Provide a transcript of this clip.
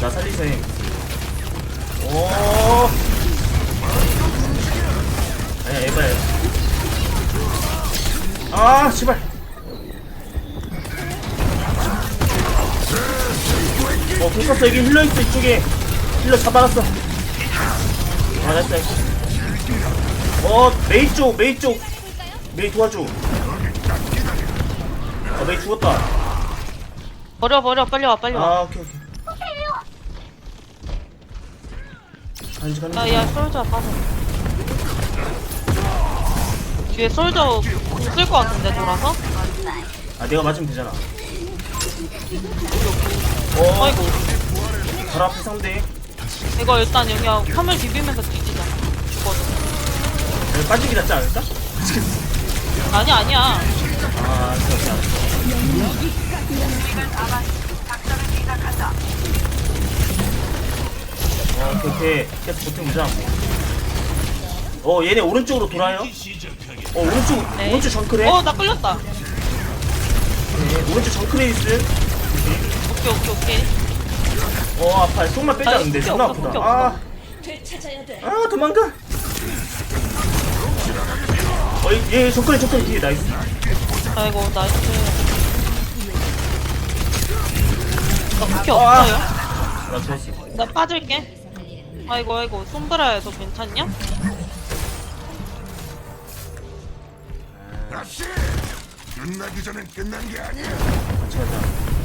나 살리셈. 오. 아니야, 에바야. 아, 씨발. 어, 불 썼어. 여기 힐러 있어, 이쪽에. 힐러 잡아놨어. 아, 됐다. 어, 메이 쪽, 메이 쪽. 메이 도와줘. 어, 메이 죽었다. 버려 버려 빨리 와 빨리 와. 아, 오케이, 오케이. 간지 중. 야야 솔저 빠져. 뒤에 솔저 공쓸것 같은데 돌아서? 아, 내가 맞으면 되잖아. 어, 아이고 바로 앞에 상대. 이거 일단 여기 화물 비비면서 뒤지자. 죽거든. 여기 빠지기 낫지 않을까? 아니 아니야. 아, 그렇구나. 어, 오케이, 오케이. 계속 버텨보자. 어, 얘네 오른쪽으로 돌아요. 어, 오른쪽, 네. 오른쪽 정크레. 어 나 끌렸다. 네, 오른쪽 정크레 있음. 오케이 오케이 오케이. 어, 아파. 속만 빼자, 아니, 근데. 그게 존나 없어, 아프다. 아, 아, 도망가. 어, 얘, 얘 정크레, 정크레 뒤에 나이스. 아이고 나이스. 나 그렇게 아. 없어요. 나 좋았어. 나 빠질게. 아이고 아이고 솜브라야 너 괜찮냐? 다시 끝나기 전엔 끝난 게 아니야. 아,